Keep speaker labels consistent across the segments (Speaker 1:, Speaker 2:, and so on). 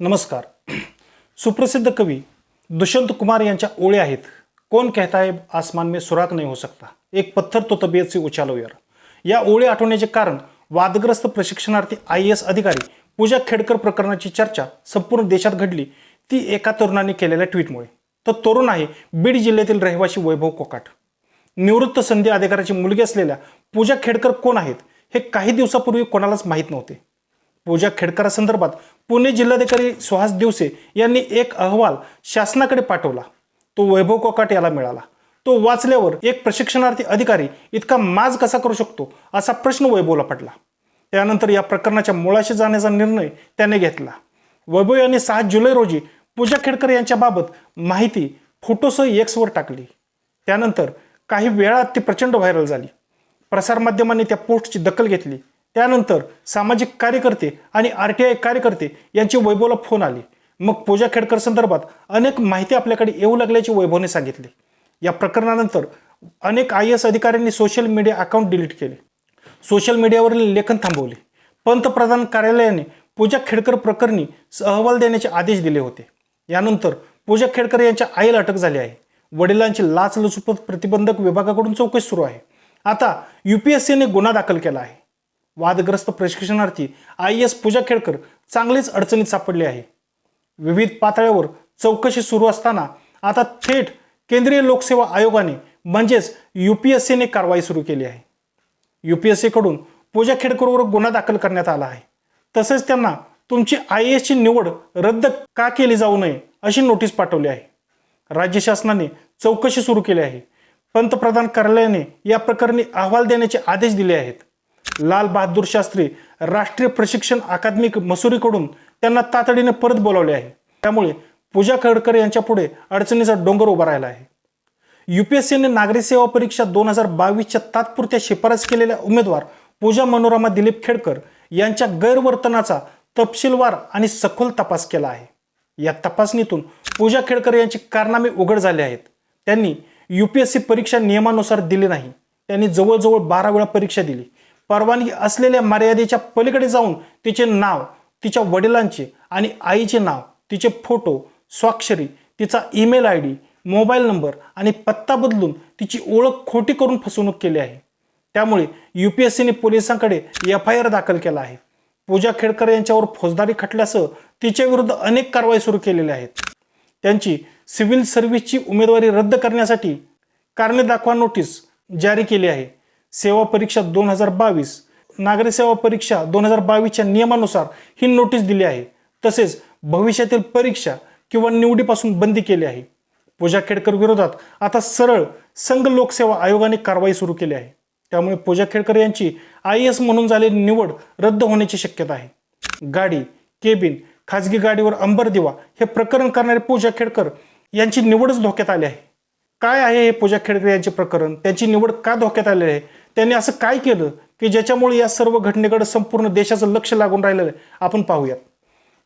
Speaker 1: नमस्कार. सुप्रसिद्ध कवी दुष्यंत कुमार यांच्या ओळ्या आहेत. कोण कहता है आसमान में सुराख नाही हो सकता. एक पत्थर तो तबीयत से यार. या ओळी आठवण्याचे कारण वादग्रस्त प्रशिक्षणार्थी आय एस अधिकारी पूजा खेडकर प्रकरणाची चर्चा संपूर्ण देशात घडली. ती एका तरुणाने केलेल्या ट्विटमुळे तर तरुण आहे बीड जिल्ह्यातील रहिवासी वैभव कोकाट. निवृत्त संधी अधिकाऱ्याची मुलगी असलेल्या पूजा खेडकर कोण आहेत हे काही दिवसापूर्वी कोणालाच माहीत नव्हते. पूजा खेडकरासंदर्भात पुणे जिल्हाधिकारी सुहास दिवसे यांनी एक अहवाल शासनाकडे पाठवला. तो वैभव कोकाट याला मिळाला. तो वाचल्यावर एक प्रशिक्षणार्थी अधिकारी इतका माज कसा करू शकतो असा प्रश्न वैभवला पडला. त्यानंतर या प्रकरणाच्या मुळाशी जाण्याचा निर्णय त्याने घेतला. वैभव यांनी सहा जुलै रोजी पूजा खेडकर यांच्याबाबत माहिती फोटोसह एक्सवर टाकली. त्यानंतर काही वेळात ती प्रचंड व्हायरल झाली. प्रसारमाध्यमांनी त्या पोस्टची दखल घेतली. त्यानंतर सामाजिक कार्यकर्ते आणि आर टी आय कार्यकर्ते यांचे वैभवला फोन आले. मग पूजा खेडकर संदर्भात अनेक माहिती आपल्याकडे येऊ लागल्याचे वैभवने सांगितले. या प्रकरणानंतर अनेक आय एस अधिकाऱ्यांनी सोशल मीडिया अकाउंट डिलीट केले. सोशल मीडियावरील लेखन थांबवले. पंतप्रधान कार्यालयाने पूजा खेडकर प्रकरणी अहवाल देण्याचे आदेश दिले होते. यानंतर पूजा खेडकर यांच्या आईला अटक झाली आहे. वडिलांची लाचलुचपत प्रतिबंधक विभागाकडून चौकशी सुरू आहे. आता यू पी एस सीने गुन्हा दाखल केला आहे. वादग्रस्त प्रशिक्षणार्थी आय एस पूजा खेडकर चांगलीच अडचणीत सापडली आहे. विविध पातळ्यावर चौकशी सुरू असताना आता थेट केंद्रीय लोकसेवा आयोगाने म्हणजेच यू पी एस सीने कारवाई सुरू केली आहे. यू पी एस सीकडून पूजा खेडकरवर गुन्हा दाखल करण्यात आला आहे. तसेच त्यांना तुमची आय एसची निवड रद्द का केली जाऊ नये अशी नोटीस पाठवली आहे. राज्य शासनाने चौकशी सुरू केली आहे. पंतप्रधान कार्यालयाने या प्रकरणी अहवाल देण्याचे आदेश दिले आहेत. लाल बहादूर शास्त्री राष्ट्रीय प्रशिक्षण अकादमिक मसुरीकडून त्यांना तातडीने परत बोलावले आहे. त्यामुळे पूजा खडकर यांच्यापुढे अडचणीचा डोंगर उभा राहिला आहे. युपीएससीने नागरी सेवा परीक्षा दोन हजार बावीसच्या तात्पुरत्या शिफारस केलेल्या उमेदवार पूजा मनोरमा दिलीप खेडकर यांच्या गैरवर्तनाचा तपशीलवार आणि सखोल तपास केला आहे. या तपासणीतून पूजा खेडकर यांची कारनामे उघड झाले आहेत. त्यांनी युपीएससी परीक्षा नियमानुसार दिली नाही. त्यांनी जवळजवळ बारा वेळा परीक्षा दिली. परवानगी असलेल्या मर्यादेच्या पलीकडे जाऊन तिचे नाव तिच्या वडिलांचे आणि आईचे नाव तिचे फोटो स्वाक्षरी तिचा email I D mobile number आणि पत्ता बदलून तिची ओळख खोटी करून फसवणूक केली आहे. त्यामुळे यू पी एस सीने पोलिसांकडे एफ आय आर दाखल केला आहे. पूजा खेडकर यांच्यावर फौजदारी खटल्यासह तिच्या विरुद्ध अनेक कारवाई सुरू केलेल्या आहेत. त्यांची सिव्हिल सर्व्हिसची उमेदवारी रद्द करण्यासाठी कारणे दाखवा नोटीस जारी केली आहे. सेवा परीक्षा दोन हजार बावीस नागरी सेवा परीक्षा दोन हजार बावीसच्या नियमानुसार ही नोटीस दिली आहे. तसेच भविष्यातील परीक्षा किंवा निवडीपासून बंदी केली आहे. पूजा खेडकर विरोधात आता सरळ संघ लोकसेवा आयोगाने कारवाई सुरू केली आहे. त्यामुळे पूजा खेडकर यांची आय एस म्हणून झालेली निवड रद्द होण्याची शक्यता आहे. गाडी केबिन खाजगी गाडीवर अंबर दिवा हे प्रकरण करणारे पूजा खेडकर यांची निवडच धोक्यात आली आहे. काय आहे हे पूजा खेडकर यांचे प्रकरण? त्यांची निवड का धोक्यात आलेली आहे? त्यांनी असं काय केलं की ज्याच्यामुळे या सर्व घटनेकडे संपूर्ण देशाचं लक्ष लागून राहिलेलं आहे? आपण पाहूयात.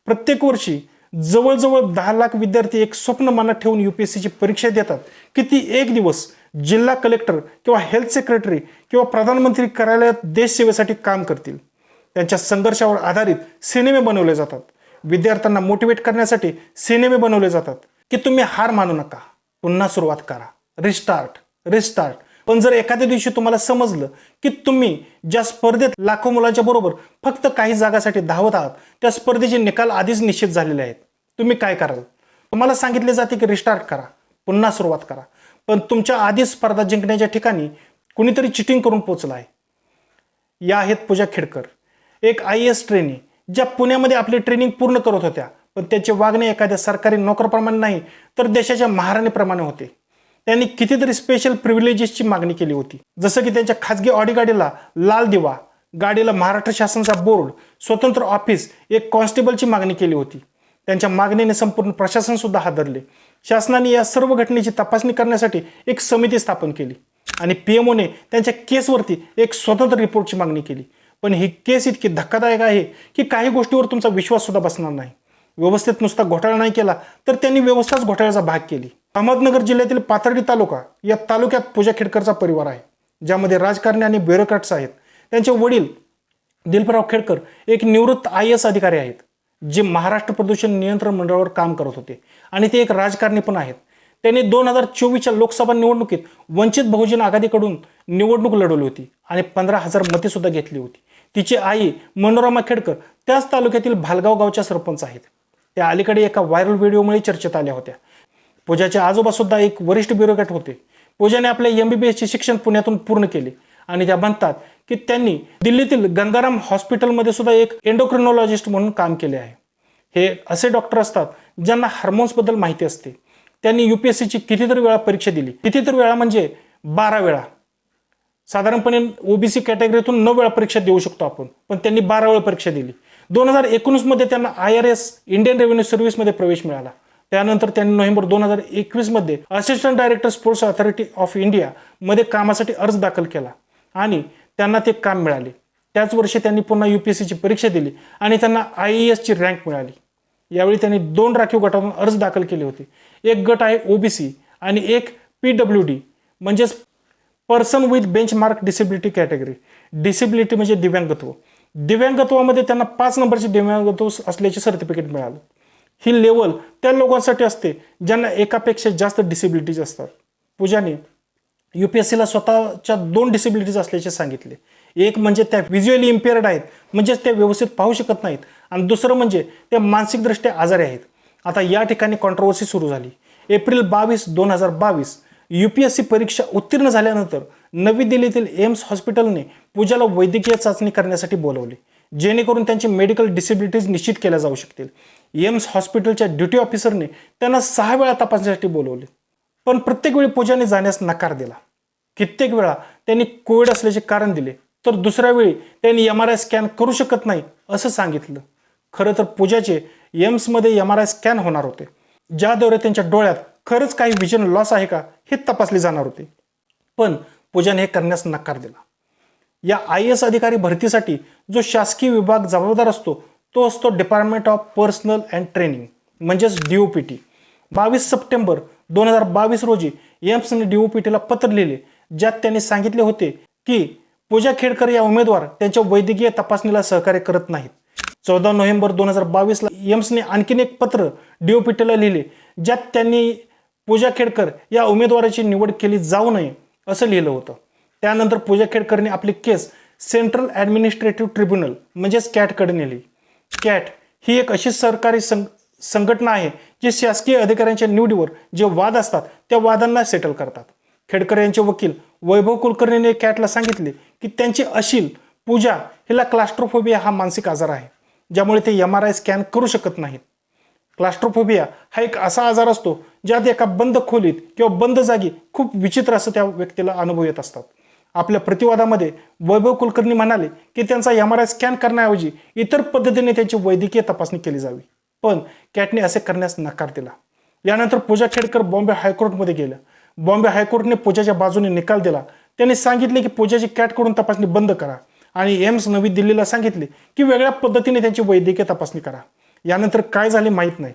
Speaker 1: प्रत्येक वर्षी जवळजवळ दहा लाख विद्यार्थी एक स्वप्न मनात ठेवून युपीएससीची परीक्षा देतात. की ती एक दिवस जिल्हा कलेक्टर किंवा हेल्थ सेक्रेटरी किंवा प्रधानमंत्री कार्यालयात देशसेवेसाठी काम करतील. त्यांच्या संघर्षावर आधारित सिनेमे बनवले जातात. विद्यार्थ्यांना मोटिवेट करण्यासाठी सिनेमे बनवले जातात. की तुम्ही हार मानू नका. पुन्हा सुरुवात करा. रिस्टार्ट रिस्टार्ट पण जर एखाद्या दिवशी तुम्हाला समजलं की तुम्ही ज्या स्पर्धेत लाखो मुलांच्या बरोबर फक्त काही जागासाठी धावत आहात त्या स्पर्धेचे निकाल आधीच निश्चित झालेले आहेत. तुम्ही काय कराल? तुम्हाला सांगितले जाते की रिस्टार्ट करा. पुन्हा सुरुवात करा. पण तुमच्या आधीच स्पर्धा जिंकण्याच्या ठिकाणी कुणीतरी चिटिंग करून पोचला आहे. या आहेत पूजा खेडकर. एक आय एस ट्रेनी ज्या पुण्यामध्ये आपली ट्रेनिंग पूर्ण करत होत्या. पण त्यांचे वागणे एखाद्या सरकारी नोकरप्रमाणे नाही तर देशाच्या महाराणीप्रमाणे होते. त्यांनी कितीतरी स्पेशल प्रिव्हिलेजेसची मागणी केली होती. जसं की त्यांच्या खाजगी ऑडी गाडीला लाल दिवा गाडीला महाराष्ट्र शासनाचा बोर्ड स्वतंत्र ऑफिस एक कॉन्स्टेबलची मागणी केली होती. त्यांच्या मागणीने संपूर्ण प्रशासन सुद्धा हादरले. शासनाने या सर्व घटनेची तपासणी करण्यासाठी एक समिती स्थापन केली. आणि पीएमओने त्यांच्या केसवरती एक स्वतंत्र रिपोर्टची मागणी केली. पण ही केस इतकी धक्कादायक आहे की काही गोष्टीवर तुमचा विश्वास सुद्धा बसणार नाही. व्यवस्थेत नुसता घोटाळा नाही केला तर त्यांनी व्यवस्थाच घोटाळ्याचा भाग केली. अहमदनगर जिल्ह्यातील पाथर्डी तालुका या तालुक्यात पूजा खेडकरचा परिवार आहे ज्यामध्ये राजकारणी आणि ब्युरोक्रॅट्स आहेत. त्यांचे वडील दिलपराव खेडकर एक निवृत्त आय एस अधिकारी आहेत जे महाराष्ट्र प्रदूषण नियंत्रण मंडळावर काम करत होते. आणि ते एक राजकारणी पण आहेत. त्यांनी दोन हजार चोवीसच्या लोकसभा निवडणुकीत वंचित बहुजन आघाडीकडून निवडणूक लढवली होती आणि पंधरा हजार मते सुद्धा घेतली होती. तिची आई मनोरमा खेडकर त्याच तालुक्यातील भालगाव गावच्या सरपंच आहेत. त्या अलीकडे एका व्हायरल व्हिडिओमुळे चर्चेत आल्या होत्या. पूजाचे आजोबा सुद्धा एक वरिष्ठ ब्युरोक्रॅट होते. पूजाने आपले एम बी बी एसचे शिक्षण पुण्यातून पूर्ण केले आणि त्या म्हणतात की त्यांनी दिल्लीतील गंगाराम हॉस्पिटलमध्ये सुद्धा एक एंडोक्रिनॉलॉजिस्ट म्हणून काम केले आहे. हे असे डॉक्टर असतात ज्यांना हार्मोन्सबद्दल माहिती असते. त्यांनी यू पी एस सीची कितीतरी वेळा परीक्षा दिली. कितीतरी वेळा म्हणजे बारा वेळा. साधारणपणे ओबीसी कॅटेगरीतून नऊ वेळा परीक्षा देऊ शकतो आपण. पण त्यांनी बारा वेळा परीक्षा दिली. दोन हजार एकोणीसमध्ये त्यांना I R S Indian revenue सर्व्हिसमध्ये प्रवेश मिळाला. त्यानंतर त्यांनी नोव्हेंबर दोन हजार एकवीसमध्ये assistant director sports authority of India मध्ये कामासाठी अर्ज दाखल केला आणि त्यांना ते काम मिळाले. त्याच वर्षी त्यांनी पुन्हा यू पी एस सीची परीक्षा दिली आणि त्यांना आय ई एसची रँक मिळाली. यावेळी त्यांनी दोन राखीव गटातून अर्ज दाखल केले होते. एक गट आहे ओबीसी आणि एक पी डब्ल्यू डी म्हणजेच person with benchmark disability category disability म्हणजे दिव्यांगत्व. दिव्यांगत्वामध्ये त्यांना पाच नंबरचे दिव्यांगत्व असल्याचे सर्टिफिकेट मिळालं. ही लेवल त्या लोकांसाठी असते ज्यांना एकापेक्षा जास्त डिसेबिलिटीज असतात. पूजाने यू पी एस सीला स्वतःच्या दोन डिसेबिलिटीज असल्याचे सांगितले. एक म्हणजे त्या व्हिज्युअली इम्पेअर्ड आहेत म्हणजेच त्या व्यवस्थित पाहू शकत नाहीत. आणि दुसरं म्हणजे त्या मानसिकदृष्ट्या आजारी आहेत. आता या ठिकाणी कॉन्ट्रोवर्सी सुरू झाली. एप्रिल बावीस दोन हजार बावीस यू पी एस सी परीक्षा उत्तीर्ण झाल्यानंतर नवी दिल्लीतील एम्स हॉस्पिटलने पूजाला वैद्यकीय चाचणी करण्यासाठी बोलवले जेणेकरून त्यांची मेडिकल डिसेबिलिटीज निश्चित केल्या जाऊ शकतील. एम्स हॉस्पिटलच्या ड्युटी ऑफिसरने त्यांना सहा वेळा तपासण्यासाठी बोलवले पण प्रत्येक वेळी पूजाने जाण्यास नकार दिला. कित्येक वेळा त्यांनी कोविड असल्याचे कारण दिले तर दुसऱ्या वेळी त्यांनी एम आर आय स्कॅन करू शकत नाही असं सांगितलं. खरं तर पूजाचे एम्समध्ये एम आर आय स्कॅन होणार होते. ज्याद्वारे त्यांच्या डोळ्यात खरंच काही विजन लॉस आहे का हे तपासले जाणार होते. पण पूजाने हे करण्यास नकार दिला. या आय एस अधिकारी भरतीसाठी जो शासकीय विभाग जबाबदार असतो तो असतो department of personnel and training म्हणजेच डी ओ पी टी बावीस सप्टेंबर दोन हजार बावीस रोजी एम्सने डी ओ पी टीला पत्र लिहिले ज्यात त्यांनी सांगितले होते की पूजा खेडकर या उमेदवार त्यांच्या वैद्यकीय तपासणीला सहकार्य करत नाहीत. चौदा नोव्हेंबर दोन हजार बावीसला एम्सने आणखीन एक पत्र डी ओ पी टीला लिहिले ज्यात त्यांनी पूजा खेडकर या उमेदवाराची निवड केली जाऊ नये असं लिहिलं होतं. त्यानंतर पूजा खेडकरने आपली केस सेंट्रल ॲडमिनिस्ट्रेटिव्ह ट्रिब्युनल म्हणजेच कॅटकडे नेली. कॅट ही एक अशी सरकारी संघ संघटना आहे जी शासकीय अधिकाऱ्यांच्या निवडीवर जे वाद असतात त्या वादांना सेटल करतात. खेडकर यांचे वकील वैभव कुलकर्णीने कॅटला सांगितले की त्यांची अशील पूजा हिला क्लास्ट्रोफोबिया हा मानसिक आजार आहे ज्यामुळे ते एम आर आय स्कॅन करू शकत नाहीत. क्लास्ट्रोफोबिया हा एक असा आजार असतो ज्यात एका बंद खोलीत किंवा बंद जागी खूप विचित्र असं त्या व्यक्तीला अनुभव येत असतात. आपल्या प्रतिवादामध्ये वैभव कुलकर्णी म्हणाले की त्यांचा एम आर आय स्कॅन करण्याऐवजी इतर पद्धतीने त्यांची वैद्यकीय तपासणी केली जावी. पण कॅटने असे करण्यास नकार दिला. यानंतर पूजा खेडकर बॉम्बे हायकोर्टमध्ये गेल्या. बॉम्बे हायकोर्टने पूजाच्या बाजूने निकाल दिला. त्यांनी सांगितले की पूजाची कॅटकडून तपासणी बंद करा आणि एम्स नवी दिल्लीला सांगितले की वेगळ्या पद्धतीने त्यांची वैद्यकीय तपासणी करा. यानंतर काय झाले माहीत नाही.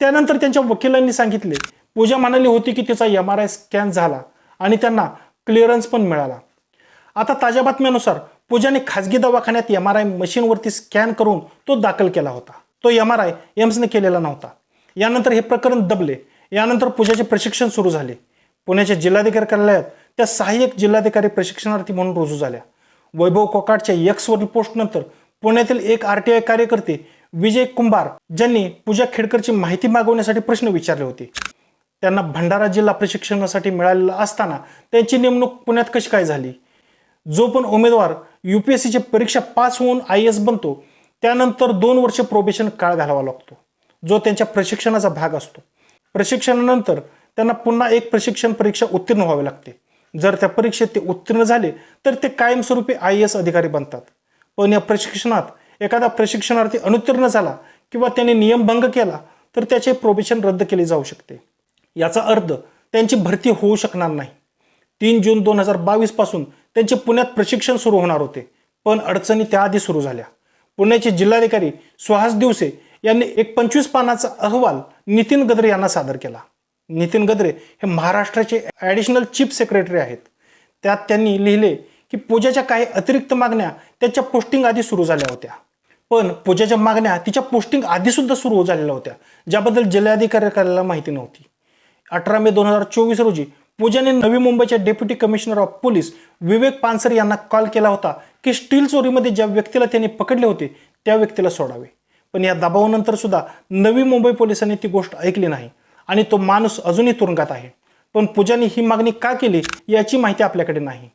Speaker 1: त्यानंतर त्यांच्या वकिलांनी सांगितले पूजा म्हणाली होती की तिचा एम आर आय स्कॅन झाला आणि त्यांना क्लिअरन्स पण मिळाला. आता ताज्या बातम्यानुसार पूजाने खाजगी दवाखान्यात एम आर आय मशीनवरती स्कॅन करून तो दाखल केला होता. तो एम आर आय एम्सने केलेला नव्हता. यानंतर हे प्रकरण दबले. यानंतर पूजाचे प्रशिक्षण सुरू झाले. पुण्याच्या जिल्हाधिकारी कार्यालयात त्या सहाय्यक जिल्हाधिकारी प्रशिक्षणार्थी म्हणून रुजू झाल्या. वैभव कोकाटच्या यक्सवरील पोस्टनंतर पुण्यातील एक आर टी आय कार्यकर्ते विजय कुंभार ज्यांनी पूजा खेडकरची माहिती मागवण्यासाठी प्रश्न विचारले होते. त्यांना भंडारा जिल्हा प्रशिक्षणासाठी मिळालेला असताना त्यांची नेमणूक पुण्यात कशी काय झाली? जो पण उमेदवार यू पी एस सीची परीक्षा पास होऊन आय एस बनतो त्यानंतर दोन वर्ष प्रोबेशन काळ घालावा लागतो जो त्यांच्या प्रशिक्षणाचा भाग असतो. प्रशिक्षणानंतर त्यांना पुन्हा एक प्रशिक्षण परीक्षा उत्तीर्ण व्हावी लागते. जर त्या परीक्षेत ते उत्तीर्ण झाले तर ते कायमस्वरूपी आय एस अधिकारी बनतात. पण या प्रशिक्षणात एखादा प्रशिक्षणार्थी अनुत्तीर्ण झाला किंवा त्याने नियमभंग केला तर त्याचे प्रोबेशन रद्द केले जाऊ शकते. याचा अर्थ त्यांची भरती होऊ शकणार नाही. तीन जून दोन हजार बावीसपासून त्यांचे पुण्यात प्रशिक्षण सुरू होणार होते पण अडचणी त्याआधी सुरू झाल्या. पुण्याचे जिल्हाधिकारी सुहास दिवसे यांनी एक पंचवीस पानाचा अहवाल नितीन गद्रे यांना सादर केला. नितीन गद्रे हे महाराष्ट्राचे ॲडिशनल चीफ सेक्रेटरी आहेत. त्यात त्यांनी लिहिले की पूजाच्या काही अतिरिक्त मागण्या त्याच्या पोस्टिंग आधी सुरू झाल्या होत्या. पण पूजाच्या मागण्या तिच्या पोस्टिंग आधीसुद्धा सुरू झालेल्या होत्या. ज्याबद्दल जिल्हाधिकारी कार्यालयाला माहिती नव्हती. अठरा मे दोन हजार चोवीस रोजी पूजाने नवी मुंबईच्या deputy commissioner of police Vivek Pansare यांना कॉल केला होता की स्टील चोरीमध्ये ज्या व्यक्तीला त्यांनी पकडले होते त्या व्यक्तीला सोडावे. पण या दबावानंतर सुद्धा नवी मुंबई पोलिसांनी ती गोष्ट ऐकली नाही आणि तो माणूस अजूनही तुरुंगात आहे. पण पूजाने ही मागणी का केली याची माहिती आपल्याकडे नाही.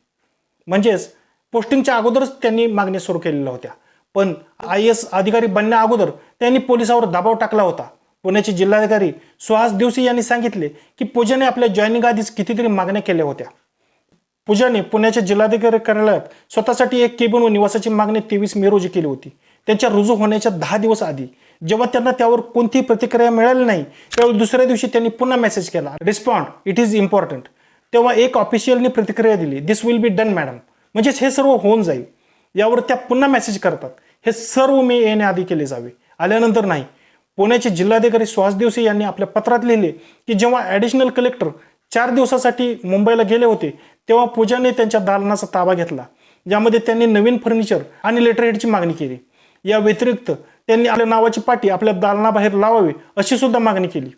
Speaker 1: म्हणजेच पोस्टिंगच्या अगोदरच त्यांनी मागणी सुरू केलेल्या होत्या. पण आय एस अधिकारी बनण्या अगोदर त्यांनी पोलिसावर दबाव टाकला होता. पुण्याचे जिल्हाधिकारी सुहास दिवशी यांनी सांगितले की पूजाने आपल्या जॉईनिंग आधीच कितीतरी मागण्या केल्या होत्या. पूजाने पुण्याच्या जिल्हाधिकारी कार्यालयात स्वतःसाठी एक केबिन व निवासाची मागणी तेवीस मे रोजी केली होती. त्यांच्या रुजू होण्याच्या दहा दिवस आधी. जेव्हा त्यांना त्यावर कोणतीही प्रतिक्रिया मिळाली नाही त्यावेळी दुसऱ्या दिवशी त्यांनी पुन्हा मेसेज केला. Respond it is important. तेव्हा एक ऑफिशियलनी प्रतिक्रिया दिली this will be done madam म्हणजेच हे सर्व होऊन जाईल. यावर त्या पुन्हा मेसेज करतात. हे सर्व मे येण्याआधी केले जावे. आल्यानंतर नाही. पुण्याचे जिल्हाधिकारी सुहास दिवसे यांनी आपल्या पत्रात लिहिले की जेव्हा ॲडिशनल कलेक्टर चार दिवसासाठी मुंबईला गेले होते तेव्हा पूजाने त्यांच्या दालनाचा ताबा घेतला. ज्यामध्ये त्यांनी नवीन फर्निचर आणि लेटरहेडची मागणी केली. या व्यतिरिक्त त्यांनी आपल्या नावाची पाटी आपल्या दालनाबाहेर लावावी अशी सुद्धा मागणी केली.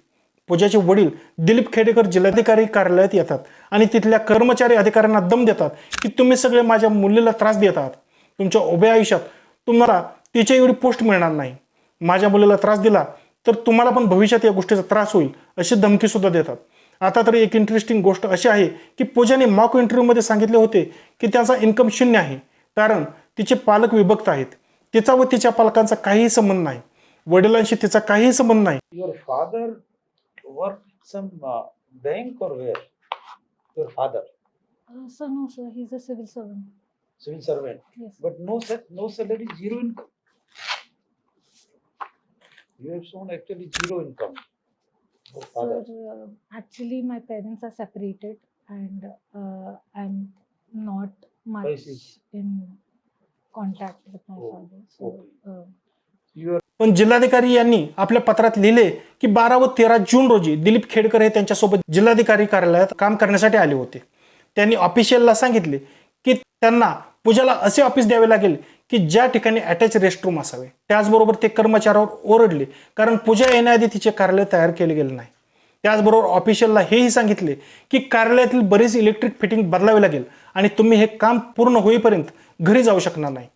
Speaker 1: पूजाचे वडील दिलीप खेडेकर जिल्हाधिकारी कार्यालयात येतात आणि तिथल्या कर्मचारी अधिकाऱ्यांना दम देतात की तुम्ही सगळे माझ्या मुलीला त्रास देत आहात. तुमच्या उभ्या आयुष्यात तुम्हाला तिच्या एवढी पोस्ट मिळणार नाही. माझ्या मुलीला त्रास दिला तर तुम्हाला पण भविष्यात या गोष्टीचा त्रास होईल अशी धमकी सुद्धा देतात. आता तरी एक इंटरेस्टिंग गोष्ट अशी आहे की पूजाने मॉक इंटरव्ह्यूमध्ये सांगितले होते की त्याचा इन्कम शून्य आहे कारण तिचे पालक विभक्त आहेत. तिचा व तिच्या पालकांचा काहीही संबंध नाही. वडिलांशी तिचा काहीही संबंध नाही.
Speaker 2: Father worked some uh, bank or where? Your father,
Speaker 3: Uh, so no, sir, he's a civil servant.
Speaker 2: Civil servant,
Speaker 3: Yes.
Speaker 2: but no no salary, zero income. You have shown actually zero income.
Speaker 3: Sir, uh, actually, my parents are separated, and uh, I'm not much in contact with my
Speaker 2: Oh,
Speaker 3: father. So, uh,
Speaker 2: You are
Speaker 1: पण जिल्हाधिकारी यांनी आपल्या पत्रात लिहिले की बारा व तेरा जून रोजी दिलीप खेडकर हे त्यांच्यासोबत जिल्हाधिकारी कार्यालयात काम करण्यासाठी आले होते त्यांनी ऑफिशियलला सांगितले त्यांना पूजाला असे ऑफिस द्यावे लागेल की ज्या ठिकाणी अटॅच रेस्टरूम असावे. त्याचबरोबर ते कर्मचाऱ्यावर ओरडले कारण पूजा येण्याआधी तिचे कार्यालय तयार केले गेले नाही. त्याचबरोबर ऑफिशियलला हेही सांगितले की कार्यालयातील बरीच इलेक्ट्रिक फिटिंग बदलावी लागेल आणि तुम्ही हे काम पूर्ण होईपर्यंत घरी जाऊ शकणार नाही.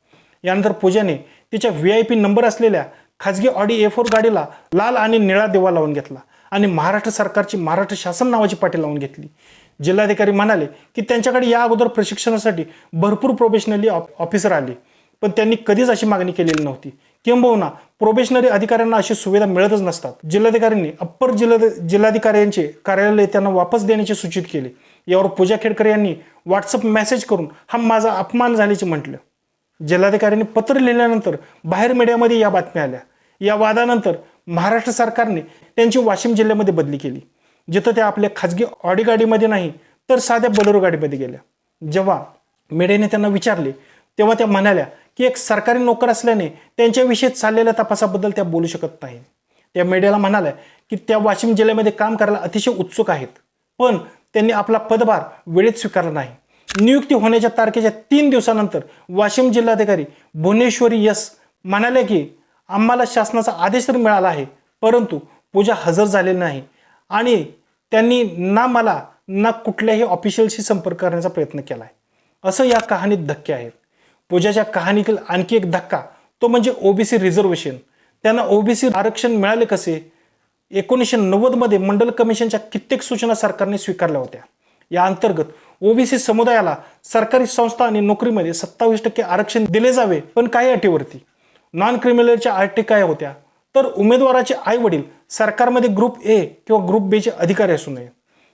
Speaker 1: यानंतर पूजाने तिच्या व्ही आय पी नंबर असलेल्या खाजगी ऑडी ए फोर गाडीला लाल आणि निळा दिवा लावून घेतला. आणि महाराष्ट्र सरकारची महाराष्ट्र शासन नावाची पाटी लावून घेतली. जिल्हाधिकारी म्हणाले की त्यांच्याकडे या अगोदर प्रशिक्षणासाठी भरपूर प्रोबेशनरी ऑफिसर आले. पण त्यांनी कधीच अशी मागणी केलेली नव्हती. किंबहुना प्रोबेशनरी अधिकाऱ्यांना अशी सुविधा मिळतच नसतात. जिल्हाधिकाऱ्यांनी अप्पर जिल्हा जिल्हाधिकाऱ्यांचे कार्यालय त्यांना वापस देण्याचे सूचित केले. यावर पूजा खेडकर यांनी व्हॉट्सअप मेसेज करून हा माझा अपमान झाल्याचे म्हटलं. जिल्हाधिकाऱ्यांनी पत्र लिहिल्यानंतर बाहेर मीडियामध्ये या बातम्या आल्या. या वादानंतर महाराष्ट्र सरकारने त्यांची वाशिम जिल्ह्यामध्ये बदली केली. जिथं त्या आपल्या खाजगी ऑडी गाडीमध्ये नाही तर साध्या बलोरो गाडीमध्ये गेल्या. जेव्हा मीडियाने त्यांना विचारले तेव्हा त्या म्हणाल्या की एक सरकारी नोकर असल्याने त्यांच्याविषयी चाललेल्या तपासाबद्दल त्या बोलू शकत नाही. त्या मीडियाला म्हणाल्या की त्या वाशिम जिल्ह्यामध्ये काम करायला अतिशय उत्सुक आहेत पण त्यांनी आपला पदभार वेळेत स्वीकारला नाही. नियुक्ती होण्याच्या तारखेच्या तीन दिवसानंतर वाशिम जिल्हाधिकारी भुवनेश्वरी यस म्हणाले की आम्हाला शासनाचा आदेश तर मिळाला आहे परंतु पूजा हजर झालेली नाही. आणि त्यांनी ना मला ना कुठल्याही ऑफिशियलशी संपर्क करण्याचा प्रयत्न केला आहे असं या कहाणीत धक्के आहेत. पूजाच्या कहाणीतील आणखी एक धक्का तो म्हणजे ओबीसी रिझर्वेशन. त्यांना ओबीसी आरक्षण मिळाले कसे? एकोणीसशे नव्वदमध्ये मंडल कमिशनच्या कित्येक सूचना सरकारने स्वीकारल्या होत्या. या अंतर्गत ओबीसी समुदायाला सरकारी संस्था आणि नोकरीमध्ये सत्तावीस टक्के आरक्षण दिले जावे पण काही अटीवरती. नॉन क्रिमिनलच्या अटी काय होत्या? तर उमेदवाराचे आई वडील सरकारमध्ये ग्रुप ए किंवा ग्रुप बेचे अधिकारी असू नये.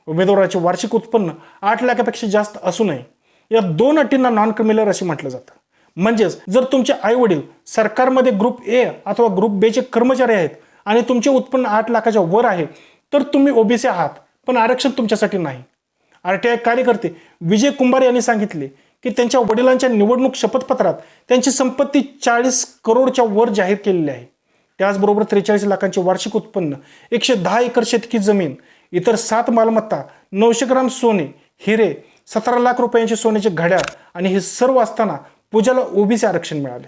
Speaker 1: उमेदवाराचे वार्षिक उत्पन्न आठ लाखापेक्षा जास्त असू नये. या दोन अटींना नॉन क्रिमिनल असे म्हटलं जातं. म्हणजेच जर तुमचे आई वडील सरकारमध्ये ग्रुप ए अथवा ग्रुप बेचे कर्मचारी आहेत आणि तुमचे उत्पन्न आठ लाखाच्या वर आहे तर तुम्ही ओबीसी आहात पण आरक्षण तुमच्यासाठी नाही. आरटीआय कार्यकर्ते विजय कुंभार यांनी सांगितले की त्यांच्या वडिलांच्या निवडणूक शपथपत्रात त्यांची संपत्ती चाळीस करोडच्या वर जाहीर केलेली आहे. त्याचबरोबर त्रेचाळीस लाखांचे वार्षिक उत्पन्न एकशे दहा एकर शेतकी जमीन इतर सात मालमत्ता नऊशे ग्राम सोने हिरे सतरा लाख रुपयांचे सोन्याचे घड्याळ आणि हे सर्व असताना पूजाला ओबीसी आरक्षण मिळाले.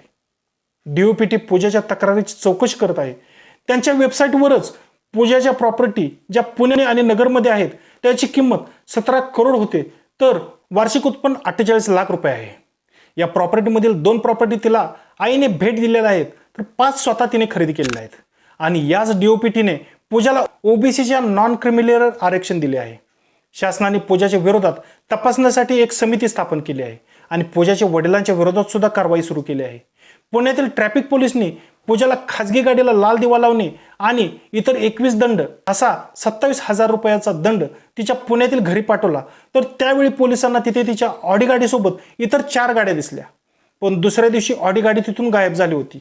Speaker 1: डीओपीटी पूजाच्या तक्रारीची चौकशी करत आहे. त्यांच्या वेबसाईटवरच पूजाच्या प्रॉपर्टी ज्या पुणे आणि नगरमध्ये आहेत त्याची किंमत सतरा करोड होते. तर वार्षिक उत्पन्न अठ्ठेचाळीस लाख रुपये आहे. या प्रॉपर्टीमधील दोन प्रॉपर्टी तिला आईने भेट दिलेल्या आहेत तर पाच स्वतः तिने खरेदी केलेल्या आहेत. आणि याच डीओपीटीने पूजाला ओबीसीच्या नॉन क्रिमिलेअर आरक्षण दिले आहे. शासनाने पूजाच्या विरोधात तपासण्यासाठी एक समिती स्थापन केली आहे आणि पूजाच्या वडिलांच्या विरोधात सुद्धा कारवाई सुरू केली आहे. पुण्यातील ट्रॅफिक पोलिसनी पूजाला खाजगी गाडीला लाल दिवा लावणे आणि इतर एकवीस दंड असा सत्तावीस हजार रुपयाचा दंड तिच्या पुण्यातील घरी पाठवला तर त्यावेळी पोलिसांना तिथे तिच्या ऑडी गाडीसोबत इतर चार गाड्या दिसल्या पण दुसऱ्या दिवशी ऑडी गाडी तिथून गायब झाली होती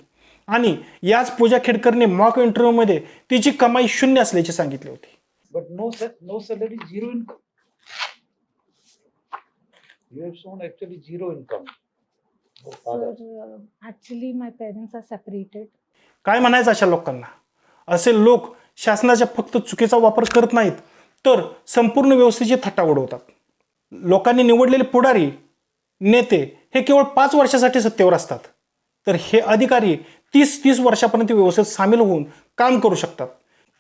Speaker 1: आणि याच पूजा खेडकरने मॉक इंटरव्ह्यूमध्ये तिची कमाई शून्य असल्याचे सांगितले होते
Speaker 2: but no sa- no salary, zero income. You.
Speaker 3: My parents are separated.
Speaker 1: काय म्हणायचं अशा लोकांना? असे लोक शासनाच्या फक्त चुकीचा वापर करत नाहीत तर संपूर्ण व्यवस्थेची थट्टा उडवतात. लोकांनी निवडलेले पुढारी नेते हे केवळ पाच वर्षासाठी सत्तेवर असतात. तर हे अधिकारी तीस तीस वर्षापर्यंत व्यवस्थेत सामील होऊन काम करू शकतात.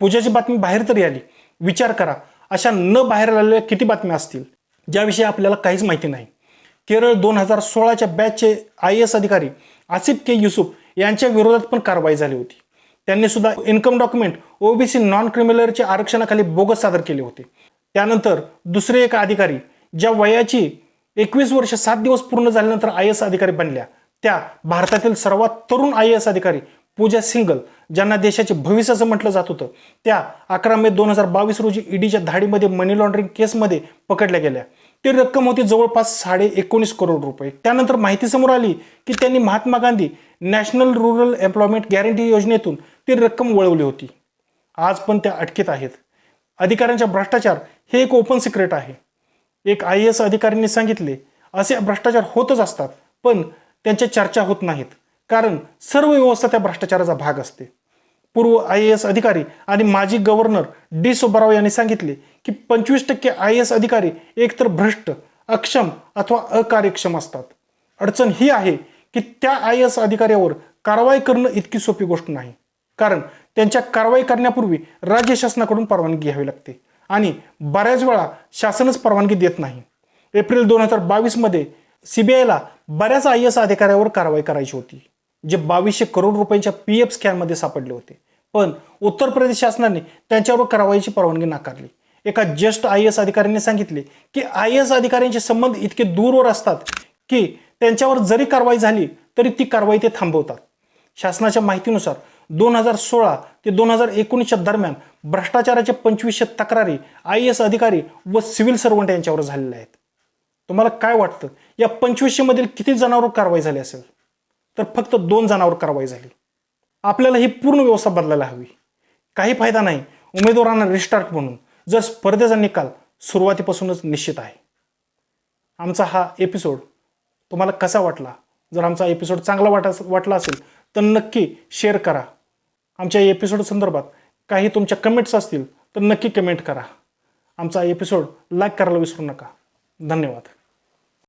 Speaker 1: पूजाची बातमी बाहेर तरी आली. विचार करा अशा न बाहेर आलेल्या किती बातम्या असतील? ज्याविषयी आपल्याला काहीच माहिती नाही. केरळ दोन हजार सोळाच्या बॅचचे आय एस अधिकारी आसिफ के युसुफ यांच्या विरोधात पण कारवाई झाली होती. त्यांनी सुद्धा इन्कम डॉक्युमेंट ओबीसी नॉन क्रिमिनलच्या आरक्षणाखाली बोगस सादर केले होते. त्यानंतर दुसरे एक अधिकारी ज्या वयाची एकवीस वर्ष सात दिवस पूर्ण झाल्यानंतर आय एस अधिकारी बनल्या. त्या भारतातील सर्वात तरुण आय एस अधिकारी पूजा सिंगल ज्यांना देशाचे भविष्य असं म्हटलं जात होतं त्या अकरा मे दोन हजार बावीस रोजी ईडीच्या धाडीमध्ये मनी लॉन्ड्रिंग केसमध्ये पकडल्या गेल्या. ती रक्कम होती जवळपास साडे एकोणीस करोड रुपये. त्यानंतर माहिती समोर आली की त्यांनी Mahatma Gandhi national rural employment guarantee योजनेतून ती रक्कम वळवली होती. आज पण त्या अटकेत आहेत. अधिकाऱ्यांच्या भ्रष्टाचार हे एक ओपन सिक्रेट आहे. एक आय एस अधिकाऱ्यांनी सांगितले असे भ्रष्टाचार होतच असतात पण त्यांच्या चर्चा होत नाहीत. कारण सर्व व्यवस्था त्या भ्रष्टाचाराचा भाग असते. पूर्व आय एस अधिकारी आणि माजी गव्हर्नर डी सुब्बाराव यांनी सांगितले की पंचवीस टक्के आय एस अधिकारी एकतर भ्रष्ट अक्षम अथवा अकार्यक्षम असतात. अडचण ही आहे की त्या आय एस अधिकाऱ्यावर कारवाई करणं इतकी सोपी गोष्ट नाही. कारण त्यांच्या कारवाई करण्यापूर्वी राज्य शासनाकडून परवानगी घ्यावी लागते आणि बऱ्याच वेळा शासनच परवानगी देत नाही. एप्रिल दोन हजार बावीसमध्ये सीबीआयला बऱ्याच आय एस अधिकाऱ्यावर कारवाई करायची होती. जे बावीसशे करोड रुपयांच्या पी एफ स्कॅनमध्ये सापडले होते. पण उत्तर प्रदेश शासनाने त्यांच्यावर कारवाईची परवानगी नाकारली. एका ज्येष्ठ आय एस अधिकाऱ्यांनी सांगितले की आय एस अधिकाऱ्यांचे संबंध इतके दूरवर असतात की त्यांच्यावर जरी कारवाई झाली तरी ती कारवाई ते थांबवतात. शासनाच्या माहितीनुसार दोन हजार सोळा ते दोन हजार एकोणीसच्या दरम्यान भ्रष्टाचाराच्या पंचवीसशे तक्रारी आय एस अधिकारी व सिव्हिल सर्वंट यांच्यावर झालेल्या आहेत. तुम्हाला काय वाटतं? या पंचवीसशे मधील किती जणांवर कारवाई झाली असेल? तर फक्त दोन जणांवर कारवाई झाली. आपल्याला ही पूर्ण व्यवस्था बदलायला हवी. काही फायदा नाही. उमेदवारांना रिस्टार्ट म्हणून. जर स्पर्धेचा निकाल सुरुवातीपासूनच निश्चित आहे. आमचा हा एपिसोड तुम्हाला कसा वाटला? जर आमचा एपिसोड चांगला वाटा वाटला असेल तर नक्की शेअर करा. आमच्या एपिसोड संदर्भात काही तुमच्या कमेंट्स असतील तर नक्की कमेंट करा. आमचा एपिसोड लाईक करायला विसरू नका. धन्यवाद.